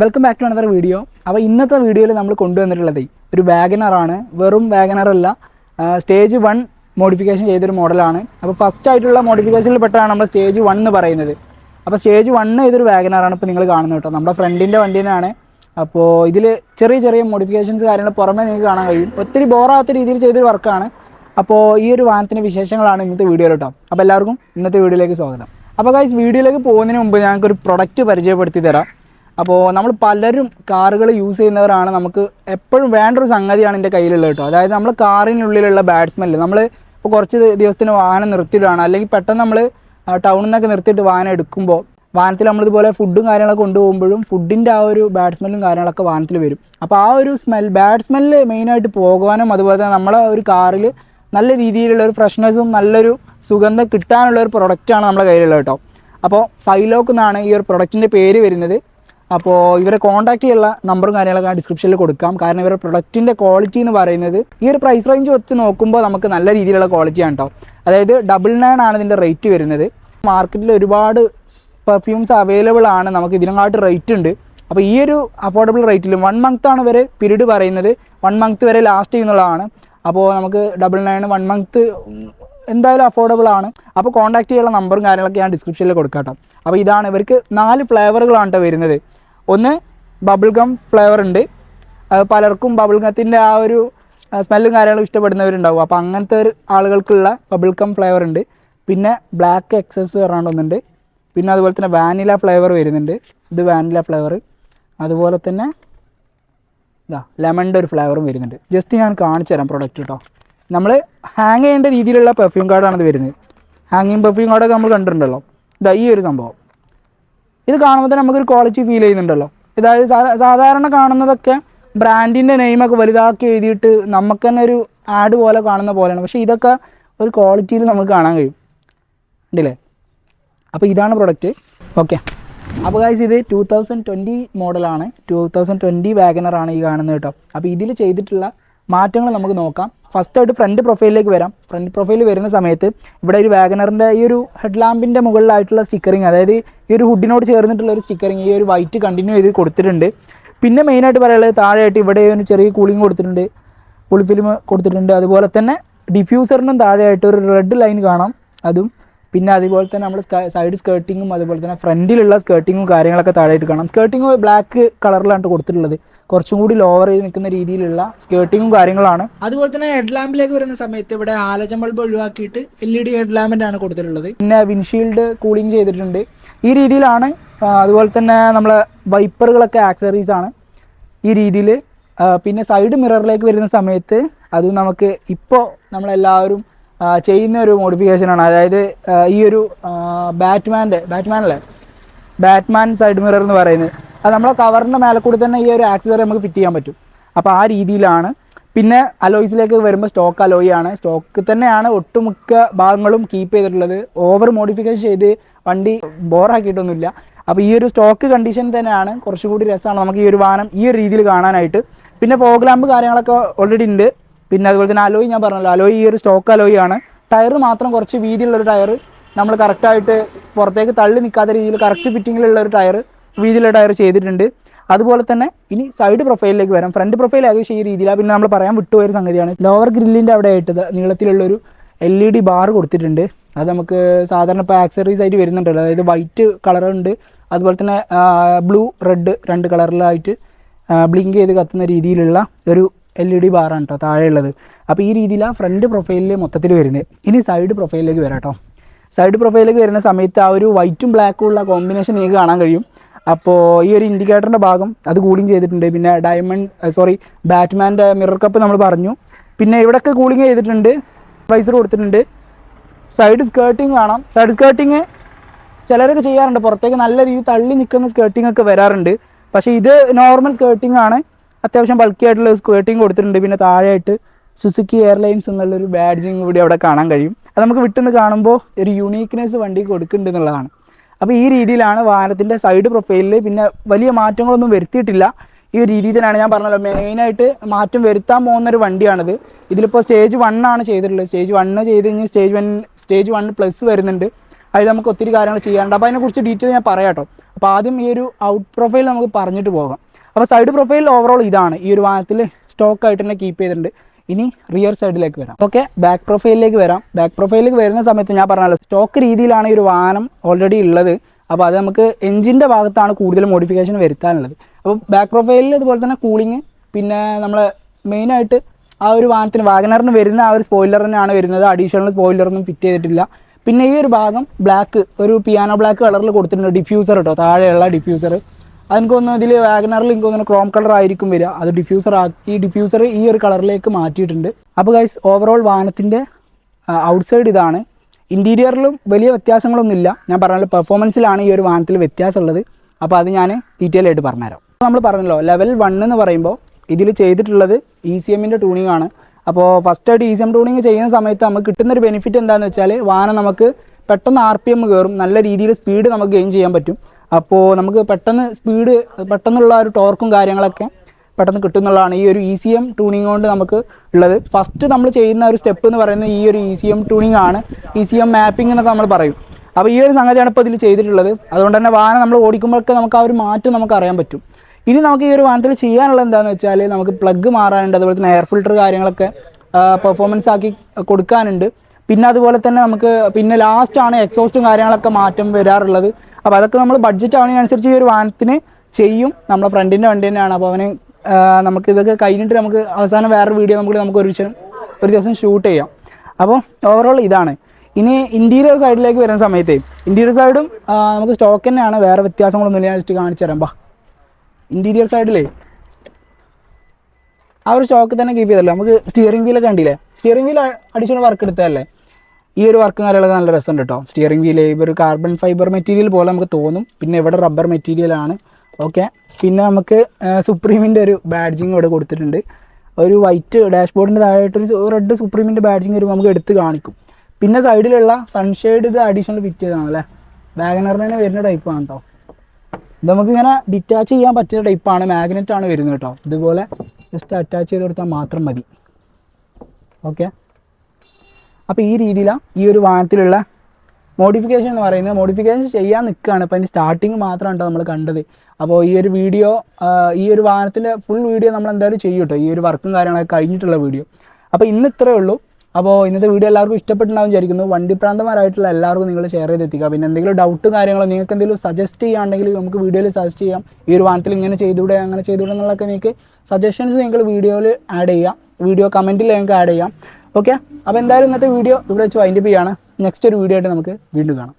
Welcome back to another video അപ്പോൾ ഇന്നത്തെ വീഡിയോയിൽ നമ്മൾ കൊണ്ടുവന്നിട്ടുള്ളത് ഒരു വാഗനറാണ് വെറും വാഗനറല്ല സ്റ്റേജ് വൺ മോഡിഫിക്കേഷൻ ചെയ്തൊരു മോഡലാണ് അപ്പോൾ ഫസ്റ്റ് ആയിട്ടുള്ള മോഡിഫിക്കേഷനിൽ പെട്ടതാണ് നമ്മൾ സ്റ്റേജ് വൺ എന്ന് പറയുന്നത്. അപ്പോൾ സ്റ്റേജ് വൺ ഇതൊരു വാഗനറാണ് ഇപ്പോൾ നിങ്ങൾ കാണുന്നത് കേട്ടോ. നമ്മുടെ ഫ്രണ്ടിന്റെ വണ്ടി തന്നെയാണ് അപ്പോൾ ഇതിൽ ചെറിയ ചെറിയ മോഡിഫിക്കേഷൻസ് കാര്യങ്ങൾ പുറമേ നിങ്ങൾക്ക് കാണാൻ കഴിയും. ഒത്തിരി ബോറാത്ത രീതിയിൽ ചെയ്തൊരു വർക്കാണ് അപ്പോൾ ഈ ഒരു വാഹനത്തിന്റെ വിശേഷങ്ങളാണ് ഇന്നത്തെ വീഡിയോയിൽ കേട്ടോ. അപ്പോൾ എല്ലാവർക്കും ഇന്നത്തെ വീഡിയോയിലേക്ക് സ്വാഗതം. അപ്പോൾ ഗൈസ് വീഡിയോയിലേക്ക് പോകുന്നതിന് മുമ്പ് ഞങ്ങൾക്കൊരു പ്രൊഡക്റ്റ് പരിചയപ്പെടുത്തി തരാം. അപ്പോൾ നമ്മൾ പലരും കാറുകൾ യൂസ് ചെയ്യുന്നവരാണ്. നമുക്ക് എപ്പോഴും വേണ്ട ഒരു സംഗതിയാണ് എന്റെ കയ്യിലുള്ളത് കേട്ടോ. അതായത് നമ്മൾ കാറിനുള്ളിലുള്ള ബാറ്റ്സ്മെല്ല് നമ്മൾ ഇപ്പോൾ കുറച്ച് ദിവസത്തിന് വാഹനം നിർത്തിയിടുകയാണ് അല്ലെങ്കിൽ പെട്ടെന്ന് നമ്മൾ ടൗണിൽ നിന്നൊക്കെ നിർത്തിയിട്ട് വാഹനം എടുക്കുമ്പോൾ വാഹനത്തിൽ നമ്മളിതുപോലെ ഫുഡും കാര്യങ്ങളൊക്കെ കൊണ്ടുപോകുമ്പോഴും ഫുഡിന്റെ ആ ഒരു ബാഡ് കാര്യങ്ങളൊക്കെ വാഹനത്തിൽ വരും. അപ്പോൾ ആ ഒരു സ്മെൽ ബാഡ് മെയിനായിട്ട് പോകുവാനും അതുപോലെ തന്നെ നമ്മളെ ഒരു കാറിൽ നല്ല രീതിയിലുള്ള ഒരു ഫ്രഷ്നെസ്സും നല്ലൊരു സുഗന്ധം കിട്ടാനുള്ള ഒരു പ്രൊഡക്റ്റാണ് നമ്മുടെ കയ്യിലുള്ളത് കേട്ടോ. അപ്പോൾ സൈലോക്ക് എന്നാണ് ഈ ഒരു പ്രൊഡക്റ്റിന്റെ പേര് വരുന്നത്. അപ്പോൾ ഇവരെ കോൺടാക്ട് ചെയ്യാനുള്ള നമ്പറും കാര്യങ്ങളൊക്കെ ഡിസ്ക്രിപ്ഷനിൽ കൊടുക്കാം. കാരണം ഇവരുടെ പ്രൊഡക്റ്റിന്റെ ക്വാളിറ്റി എന്ന് പറയുന്നത് ഈ ഒരു പ്രൈസ് റേഞ്ച് വെച്ച് നോക്കുമ്പോൾ നമുക്ക് നല്ല രീതിയിലുള്ള ക്വാളിറ്റിയാണ് കേട്ടോ അതായത് ഡബിൾ നയൻ ആണ് ഇതിന്റെ റേറ്റ് വരുന്നത്. മാർക്കറ്റിൽ ഒരുപാട് പെർഫ്യൂംസ് അവൈലബിൾ ആണ്. നമുക്ക് ഇതിനെക്കാട്ട് റേറ്റ് ഉണ്ട്. അപ്പോൾ ഈ ഒരു അഫോർഡബിൾ റേറ്റിൽ വൺ മന്ത് ആണ് വരെ പീരീഡ് പറയുന്നത്. വൺ മന്ത് വരെ ലാസ്റ്റ് ചെയ്യുന്നുള്ളതാണ്. അപ്പോൾ നമുക്ക് ഡബിൾ നയൻ വൺ മന്ത് എന്തായാലും അഫോർഡബിൾ ആണ്. അപ്പോൾ കോൺടാക്ട് ചെയ്യാനുള്ള നമ്പറും കാര്യങ്ങളൊക്കെ ഞാൻ ഡിസ്ക്രിപ്ഷനിൽ കൊടുക്കാം അപ്പോൾ ഇതാണ് ഇവർക്ക് നാല് ഫ്ലേവറുകളാണ് കേട്ടോ വരുന്നത്. ഒന്ന് ബബിൾ ഗം ഫ്ലേവർ ഉണ്ട്. അത് പലർക്കും ബബിൾ ഗത്തിന്റെ ആ ഒരു സ്മെല്ലും കാര്യങ്ങളും ഇഷ്ടപ്പെടുന്നവരുണ്ടാവും. അപ്പോൾ അങ്ങനത്തെ ഒരു ആളുകൾക്കുള്ള ബബിൾ ഗം ഫ്ലേവർ ഉണ്ട്. പിന്നെ ബ്ലാക്ക് എക്സസ് പറഞ്ഞുകൊണ്ട് ഒന്നുണ്ട്. പിന്നെ അതുപോലെ തന്നെ വാനില ഫ്ലേവർ വരുന്നുണ്ട്. ഇത് വാനില ഫ്ലേവർ അതുപോലെ തന്നെ ഇതാ ലെമണിന്റെ ഒരു ഫ്ലേവറും വരുന്നുണ്ട്. ജസ്റ്റ് ഞാൻ കാണിച്ചു തരാം പ്രൊഡക്റ്റ് കേട്ടോ നമ്മൾ ഹാങ് ചെയ്യേണ്ട രീതിയിലുള്ള പെർഫ്യൂം കാർഡാണ് ഇത് വരുന്നത്. ഹാങ്ങിങ് പെർഫ്യൂം കാർഡൊക്കെ നമ്മൾ കണ്ടിട്ടുണ്ടല്ലോ. ഇതാ ഈ ഒരു സംഭവം. ഇത് കാണുമ്പോൾ തന്നെ നമുക്കൊരു ക്വാളിറ്റി ഫീൽ ചെയ്യുന്നുണ്ടല്ലോ. അതായത് സാധാരണ കാണുന്നതൊക്കെ ബ്രാൻഡിന്റെ നെയിമൊക്കെ വലുതാക്കി എഴുതിയിട്ട് നമുക്ക് തന്നെ ഒരു ആഡ് പോലെ കാണുന്ന പോലെയാണ്. പക്ഷേ ഇതൊക്കെ ഒരു ക്വാളിറ്റിയിൽ നമുക്ക് കാണാൻ കഴിയും. ഉണ്ടല്ലേ? അപ്പോൾ ഇതാണ് പ്രൊഡക്റ്റ് ഓക്കെ അപ്പോൾ ഗൈസ് ഇത് ടൂ തൗസൻഡ് ട്വന്റി മോഡലാണ് ടൂ തൗസൻഡ് ട്വന്റി വാഗനറാണ് ഈ കാണുന്നത് കേട്ടോ. അപ്പോൾ ഇതിൽ ചെയ്തിട്ടുള്ള മാറ്റങ്ങൾ നമുക്ക് നോക്കാം. ഫസ്റ്റ് ആയിട്ട് ഫ്രണ്ട് പ്രൊഫൈലിലേക്ക് വരാം. ഫ്രണ്ട് പ്രൊഫൈൽ വരുന്ന സമയത്ത് ഇവിടെ ഒരു വാഗനറിന്റെ ഈ ഒരു ഹെഡ് ലാമ്പിന്റെ മുകളിലായിട്ടുള്ള സ്റ്റിക്കറിങ് അതായത് ഈ ഒരു ഹുഡിനോട് ചേർന്നിട്ടുള്ള ഒരു സ്റ്റിക്കറിങ് ഈ ഒരു വൈറ്റ് കണ്ടിന്യൂ ചെയ്ത് കൊടുത്തിട്ടുണ്ട്. പിന്നെ മെയിനായിട്ട് പറയാനുള്ളത് താഴെയായിട്ട് ഇവിടെ ഒരു ചെറിയ കൂളിംഗ് കൊടുത്തിട്ടുണ്ട്. കൂളി ഫിലിം കൊടുത്തിട്ടുണ്ട്. അതുപോലെ തന്നെ ഡിഫ്യൂസറിനും താഴെയായിട്ട് ഒരു റെഡ് ലൈൻ കാണാം. അതും പിന്നെ അതുപോലെ തന്നെ നമ്മൾ സൈഡ് സ്കേർട്ടിങ്ങും അതുപോലെ തന്നെ ഫ്രണ്ടിലുള്ള സ്കേർട്ടിങ്ങും കാര്യങ്ങളൊക്കെ താഴെയിട്ട് കാണാം. സ്കേർട്ടിങ് ബ്ലാക്ക് കളറിലാണ് കൊടുത്തിട്ടുള്ളത്. കുറച്ചും കൂടി ലോവർ ചെയ്ത് നിൽക്കുന്ന രീതിയിലുള്ള സ്കേർട്ടിങ്ങും കാര്യങ്ങളാണ്. അതുപോലെ തന്നെ ഹെഡ് ലാമ്പിലേക്ക് വരുന്ന സമയത്ത് ഇവിടെ ആലജം ബൾബ് ഒഴിവാക്കിയിട്ട് എൽ ഇ ഡി ഹെഡ് ലാമ്പിന്റെ ആണ് കൊടുത്തിട്ടുള്ളത്. പിന്നെ വിൻഷീൽഡ് കൂളിംഗ് ചെയ്തിട്ടുണ്ട്. ഈ രീതിയിലാണ് അതുപോലെ തന്നെ നമ്മളെ വൈപ്പറുകളൊക്കെ ആക്സറീസ് ആണ്. ഈ രീതിയിൽ പിന്നെ സൈഡ് മിററിലേക്ക് വരുന്ന സമയത്ത് അത് നമുക്ക് ഇപ്പോൾ നമ്മളെല്ലാവരും ചെയ്യുന്ന ഒരു മോഡിഫിക്കേഷനാണ് അതായത് ഈ ഒരു ബാറ്റ്മാന്റെ ബാറ്റ്മാൻ അല്ലേ ബാറ്റ്മാൻ സൈഡ് മിറർ എന്ന് പറയുന്നത്. അത് നമ്മളെ കവറിന്റെ മേലെ കൂടി തന്നെ ഈ ഒരു ആക്സസറി നമുക്ക് ഫിറ്റ് ചെയ്യാൻ പറ്റും. അപ്പോൾ ആ രീതിയിലാണ്. പിന്നെ അലോയ്സിലേക്ക് വരുമ്പോൾ സ്റ്റോക്ക് അലോയി ആണ്. സ്റ്റോക്ക് തന്നെയാണ് ഒട്ടുമിക്ക ഭാഗങ്ങളും കീപ്പ് ചെയ്തിട്ടുള്ളത്. ഓവർ മോഡിഫിക്കേഷൻ ചെയ്ത് വണ്ടി ബോറാക്കിയിട്ടൊന്നുമില്ല അപ്പോൾ ഈ ഒരു സ്റ്റോക്ക് കണ്ടീഷൻ തന്നെയാണ്. കുറച്ചുകൂടി രസമാണ് നമുക്ക് ഈ ഒരു വാഹനം ഈ ഒരു രീതിയിൽ കാണാനായിട്ട്. പിന്നെ ഫോഗ് ലാമ്പ് കാര്യങ്ങളൊക്കെ ഓൾറെഡി ഉണ്ട്. പിന്നെ അതുപോലെ തന്നെ അലോയി ഞാൻ പറഞ്ഞല്ലോ അലോയി ഈ ഒരു സ്റ്റോക്ക് അലോയി ആണ്. ടയർ മാത്രം കുറച്ച് വീതിയുള്ളൊരു ടയർ നമ്മൾ കറക്റ്റായിട്ട് പുറത്തേക്ക് തള്ളി നിൽക്കാത്ത രീതിയിൽ കറക്റ്റ് ഫിറ്റിങ്ങിലുള്ള ഒരു ടയർ വീതിയിലുള്ള ടയർ ചെയ്തിട്ടുണ്ട്. അതുപോലെ തന്നെ ഇനി സൈഡ് പ്രൊഫൈലിലേക്ക് വരാം. ഫ്രണ്ട് പ്രൊഫൈൽ ഏകദേശം ഈ രീതിയിലാണ് പിന്നെ നമ്മൾ പറയാൻ വിട്ടുപോയൊരു സംഗതിയാണ്. ലോവർ ഗ്രില്ലിന്റെ അവിടെ ആയിട്ട് നീളത്തിലുള്ളൊരു എൽ ഇ ഡി ബാർ കൊടുത്തിട്ടുണ്ട്. അത് നമുക്ക് സാധാരണ ഇപ്പോൾ ആക്സറീസ് ആയിട്ട് വരുന്നുണ്ടല്ലോ. അതായത് വൈറ്റ് കളറുണ്ട് അതുപോലെ തന്നെ ബ്ലൂ റെഡ് രണ്ട് കളറിലായിട്ട് ബ്ലിങ്ക് ചെയ്ത് കത്തുന്ന രീതിയിലുള്ള ഒരു എൽ ഇ ഡി ബാറാണ് കേട്ടോ താഴെയുള്ളത്. അപ്പോൾ ഈ രീതിയിലാണ് ഫ്രണ്ട് പ്രൊഫൈലിൽ മൊത്തത്തിൽ വരുന്നത് ഇനി സൈഡ് പ്രൊഫൈലിലേക്ക് വരാം കേട്ടോ സൈഡ് പ്രൊഫൈലിലേക്ക് വരുന്ന സമയത്ത് ആ ഒരു വൈറ്റും ബ്ലാക്കും ഉള്ള കോമ്പിനേഷൻ നിങ്ങൾക്ക് കാണാൻ കഴിയും. അപ്പോൾ ഈ ഒരു ഇൻഡിക്കേറ്ററിന്റെ ഭാഗം അത് കൂളിംഗ് ചെയ്തിട്ടുണ്ട്. പിന്നെ ഡയമണ്ട് സോറി ബാറ്റ്മാന്റെ മിറർ കപ്പ് നമ്മൾ പറഞ്ഞു. പിന്നെ ഇവിടെയൊക്കെ കൂളിംഗ് ചെയ്തിട്ടുണ്ട്. വൈസർ കൊടുത്തിട്ടുണ്ട്. സൈഡ് സ്കേർട്ടിങ് കാണാം. സൈഡ് സ്കേർട്ടിങ് ചിലരൊക്കെ ചെയ്യാറുണ്ട്. പുറത്തേക്ക് നല്ല രീതിയിൽ തള്ളി നിൽക്കുന്ന സ്കേർട്ടിംഗ് ഒക്കെ വരാറുണ്ട്. പക്ഷേ ഇത് നോർമൽ സ്കേർട്ടിംഗ് ആണ്. അത്യാവശ്യം ബൾക്കി ആയിട്ടുള്ള സ്കേർട്ടിംഗ് കൊടുത്തിട്ടുണ്ട്. പിന്നെ താഴെയായിട്ട് സുസുക്കി എയർലൈൻസ് എന്നുള്ളൊരു ബാഡ്ജിങ് കൂടി അവിടെ കാണാൻ കഴിയും. അത് നമുക്ക് വിട്ടുനിന്ന് കാണുമ്പോൾ ഒരു യുണീക്ക്നെസ് വണ്ടി കൊടുക്കുന്നുണ്ട് എന്നുള്ളതാണ്. അപ്പോൾ ഈ രീതിയിലാണ് വാഹനത്തിന്റെ സൈഡ് പ്രൊഫൈലിൽ പിന്നെ വലിയ മാറ്റങ്ങളൊന്നും വരുത്തിയിട്ടില്ല. ഈ ഒരു രീതിയിൽ തന്നെയാണ് ഞാൻ പറഞ്ഞല്ലോ മെയിനായിട്ട് മാറ്റം വരുത്താൻ പോകുന്ന ഒരു വണ്ടിയാണിത്. ഇതിലിപ്പോൾ സ്റ്റേജ് വൺ ആണ് ചെയ്തിട്ടുള്ളത്. സ്റ്റേജ് വണ്ണ് ചെയ്ത് കഴിഞ്ഞ് stage one stage one plus വരുന്നുണ്ട്. അതിൽ നമുക്ക് ഒത്തിരി കാര്യങ്ങൾ ചെയ്യാനുണ്ട്. അപ്പോൾ അതിനെക്കുറിച്ച് ഡീറ്റെയിൽ ഞാൻ പറയാം കേട്ടോ. അപ്പോൾ ആദ്യം ഈ ഒരു ഔട്ട് പ്രൊഫൈൽ നമുക്ക് പറഞ്ഞിട്ട് പോകാം. അപ്പോൾ സൈഡ് പ്രൊഫൈൽ ഓവറോൾ ഇതാണ്. ഈ ഒരു വാഹനത്തിൽ സ്റ്റോക്ക് ആയിട്ട് തന്നെ കീപ്പ് ചെയ്തിട്ടുണ്ട്. ഇനി റിയർ സൈഡിലേക്ക് വരാം. ഓക്കെ ബാക്ക് പ്രൊഫൈലിലേക്ക് വരാം. ബാക്ക് പ്രൊഫൈലിലേക്ക് വരുന്ന സമയത്ത് ഞാൻ പറഞ്ഞല്ലോ സ്റ്റോക്ക് രീതിയിലാണ് ഈ ഒരു വാഹനം ഓൾറെഡി ഉള്ളത്. അപ്പോൾ അത് നമുക്ക് എഞ്ചിന്റെ ഭാഗത്താണ് കൂടുതൽ മോഡിഫിക്കേഷൻ വരുത്താനുള്ളത്. അപ്പോൾ ബാക്ക് പ്രൊഫൈലിൽ ഇതുപോലെ തന്നെ കൂളിങ് പിന്നെ നമ്മൾ മെയിനായിട്ട് ആ ഒരു വാഹനത്തിന് വാഗനറിന് വരുന്ന ആ ഒരു സ്പോയിലർ തന്നെയാണ് വരുന്നത്. അഡീഷണൽ സ്പോയിലറൊന്നും ഫിറ്റ് ചെയ്തിട്ടില്ല. പിന്നെ ഈ ഒരു ഭാഗം ബ്ലാക്ക് ഒരു പിയാനോ ബ്ലാക്ക് കളറിൽ കൊടുത്തിട്ടുണ്ട് ഡിഫ്യൂസർ കേട്ടോ താഴെയുള്ള ഡിഫ്യൂസർ അതെനിക്ക് ഇതിൽ വാഗനറിൽ എനിക്ക് ക്രോം കളർ ആയിരിക്കും വരിക. അത് ഡിഫ്യൂസർ ആക്കി ഡിഫ്യൂസർ ഈ ഒരു കളറിലേക്ക് മാറ്റിയിട്ടുണ്ട്. അപ്പോൾ ഗൈസ് ഓവറോൾ വാഹനത്തിന്റെ ഔട്ട്സൈഡ് ഇതാണ്. ഇന്റീരിയറിലും വലിയ വ്യത്യാസങ്ങളൊന്നുമില്ല. ഞാൻ പറഞ്ഞല്ലോ പെർഫോമൻസിലാണ് ഈ ഒരു വാഹനത്തിൽ വ്യത്യാസമുള്ളത്. അപ്പോൾ അത് ഞാൻ ഡീറ്റെയിൽ ആയിട്ട് പറഞ്ഞുതരാം. നമ്മൾ പറഞ്ഞല്ലോ ലെവൽ വൺ എന്ന് പറയുമ്പോൾ ഇതിൽ ചെയ്തിട്ടുള്ളത് ഇ സി എമ്മിന്റെ ട്യൂണിംഗ് ആണ്. അപ്പോൾ ഫസ്റ്റായിട്ട് ഇ സി എം ട്യൂണിങ് ചെയ്യുന്ന സമയത്ത് നമുക്ക് കിട്ടുന്നൊരു ബെനിഫിറ്റ് എന്താണെന്ന് വെച്ചാൽ വാഹനം നമുക്ക് പെട്ടെന്ന് ആർ പി എം കയറും നല്ല രീതിയിൽ സ്പീഡ് നമുക്ക് ഗെയിൻ ചെയ്യാൻ പറ്റും. അപ്പോൾ നമുക്ക് പെട്ടെന്ന് സ്പീഡ് പെട്ടെന്നുള്ള ഒരു ടോർക്കും കാര്യങ്ങളൊക്കെ പെട്ടെന്ന് കിട്ടുന്നുള്ളതാണ് ഈ ഒരു ഇ സി എം ട്യൂണിങ് കൊണ്ട് നമുക്ക് ഉള്ളത്. ഫസ്റ്റ് നമ്മൾ ചെയ്യുന്ന ഒരു സ്റ്റെപ്പ് എന്ന് പറയുന്നത് ഈ ഒരു ഇ സി എം ട്യൂണിങ് ആണ്. ഇ സി എം മാപ്പിംഗ് എന്നൊക്കെ നമ്മൾ പറയും. അപ്പോൾ ഈ ഒരു സംഗതിയാണ് ഇപ്പോൾ ഇതിൽ ചെയ്തിട്ടുള്ളത്. അതുകൊണ്ട് തന്നെ വാഹനം നമ്മൾ ഓടിക്കുമ്പോഴൊക്കെ നമുക്ക് ആ ഒരു മാറ്റം നമുക്ക് അറിയാൻ പറ്റും. ഇനി നമുക്ക് ഈ ഒരു വാഹനത്തിൽ ചെയ്യാനുള്ളത് എന്താണെന്ന് വെച്ചാൽ നമുക്ക് പ്ലഗ് മാറാനുണ്ട്. അതുപോലെ തന്നെ എയർ ഫിൽട്ടർ കാര്യങ്ങളൊക്കെ പെർഫോമൻസ് ആക്കി കൊടുക്കാനുണ്ട്. പിന്നെ അതുപോലെ തന്നെ നമുക്ക് പിന്നെ ലാസ്റ്റ് ആണ് എക്സോസ്റ്റും കാര്യങ്ങളൊക്കെ മാറ്റം വരാറുള്ളത്. അപ്പോൾ അതൊക്കെ നമ്മൾ ബഡ്ജറ്റ് ആവുന്നതിനനുസരിച്ച് ഈ ഒരു വാഹനത്തിന് ചെയ്യും. നമ്മുടെ ഫ്രണ്ടിന്റെ വണ്ടി തന്നെയാണ്. അപ്പോൾ അവന് നമുക്ക് ഇതൊക്കെ കഴിഞ്ഞിട്ട് നമുക്ക് അവസാനം വേറൊരു വീഡിയോ നമുക്ക് നമുക്ക് ഒരു ദിവസം ഒരു ദിവസം ഷൂട്ട് ചെയ്യാം. അപ്പോൾ ഓവറോൾ ഇതാണ്. ഇനി ഇന്റീരിയർ സൈഡിലേക്ക് വരുന്ന സമയത്ത് ഇന്റീരിയർ സൈഡും നമുക്ക് സ്റ്റോക്ക് തന്നെയാണ്. വേറെ വ്യത്യാസങ്ങളൊന്നും ഇല്ല. ജസ്റ്റ് കാണിച്ചു തരാം. ബാ. ഇന്റീരിയർ സൈഡിലേ ആ ഒരു സ്റ്റോക്ക് തന്നെ കീപ്പ് ചെയ്തല്ലോ? നമുക്ക് സ്റ്റിയറിംഗ് വീലൊക്കെ കണ്ടില്ലേ? സ്റ്റിയറിംഗ് വീൽ അഡീഷണൽ വർക്ക് എടുത്തതല്ലേ? ഈ ഒരു വർക്കും കാര്യങ്ങളൊക്കെ നല്ല രസമുണ്ട് കേട്ടോ സ്റ്റിയറിംഗ് വീൽ ഒരു കാർബൺ ഫൈബർ മെറ്റീരിയൽ പോലെ നമുക്ക് തോന്നും. പിന്നെ ഇവിടെ റബ്ബർ മെറ്റീരിയലാണ് ഓക്കെ പിന്നെ നമുക്ക് സുപ്രീമിന്റെ ഒരു ബാഡ്ജിങ് ഇവിടെ കൊടുത്തിട്ടുണ്ട്. ഒരു വൈറ്റ് ഡാഷ്ബോർഡിന്റെ താഴെയായിട്ടൊരു റെഡ് സുപ്രീമിന്റെ ബാഡ്ജിങ് വരുമ്പോൾ നമുക്ക് എടുത്ത് കാണിക്കും. പിന്നെ സൈഡിലുള്ള സൺഷെയ്ഡ് ഇത് അഡീഷണൽ ഫിറ്റ് ചെയ്തതാണ് അല്ലേ വാഗനറിന് തന്നെ വരുന്ന ടൈപ്പാണ് കേട്ടോ ഇത് നമുക്ക് ഇങ്ങനെ ഡിറ്റാച്ച് ചെയ്യാൻ പറ്റിയ ടൈപ്പാണ് മാഗ്നറ്റ് ആണ് വരുന്നത് കേട്ടോ ഇതുപോലെ ജസ്റ്റ് അറ്റാച്ച് ചെയ്ത് കൊടുത്താൽ മാത്രം മതി. ഓക്കെ അപ്പോൾ ഈ രീതിയിലാണ് ഈ ഒരു വാഹനത്തിലുള്ള മോഡിഫിക്കേഷൻ എന്ന് പറയുന്നത്. മോഡിഫിക്കേഷൻ ചെയ്യാൻ നിൽക്കുകയാണ് അപ്പോൾ അതിന്റെ സ്റ്റാർട്ടിങ് മാത്രമാണ് നമ്മൾ കണ്ടത്. അപ്പോൾ ഈ ഒരു വീഡിയോ ഈ ഒരു വാഹനത്തിന്റെ ഫുൾ വീഡിയോ നമ്മൾ എന്തായാലും ചെയ്യും കേട്ടോ ഈ ഒരു വർക്കും കാര്യങ്ങളൊക്കെ കഴിഞ്ഞിട്ടുള്ള വീഡിയോ അപ്പോൾ ഇന്ന് ഇത്രയേ ഉള്ളൂ. അപ്പോൾ ഇന്നത്തെ വീഡിയോ എല്ലാവർക്കും ഇഷ്ടപ്പെട്ടുണ്ടാവും വിചാരിക്കുന്നു. വണ്ടി പ്രാന്തമാരായിട്ടുള്ള എല്ലാവർക്കും നിങ്ങൾ ഷെയർ ചെയ്തെത്തിക്കുക പിന്നെ എന്തെങ്കിലും ഡൗട്ട് കാര്യങ്ങളോ നിങ്ങൾക്ക് എന്തെങ്കിലും സജസ്റ്റ് ചെയ്യുകയാണെങ്കിൽ നമുക്ക് വീഡിയോയിൽ സജസ്റ്റ് ചെയ്യാം. ഈ ഒരു വാഹനത്തിൽ ഇങ്ങനെ ചെയ്തുകൂടെ അങ്ങനെ ചെയ്തുകൂടെ എന്നുള്ളതൊക്കെ നിങ്ങൾക്ക് സജഷൻസ് നിങ്ങൾ വീഡിയോയിൽ ആഡ് ചെയ്യാം. വീഡിയോ കമന്റിൽ നിങ്ങൾക്ക് ആഡ് ചെയ്യാം. ഓക്കെ? അപ്പോൾ എന്തായാലും ഇന്നത്തെ വീഡിയോ ഇവിടെ വെച്ച് വൈൻഡപ്പ് ചെയ്യാണ്. നെക്സ്റ്റ് ഒരു വീഡിയോ ആയിട്ട് നമുക്ക് വീണ്ടും കാണാം.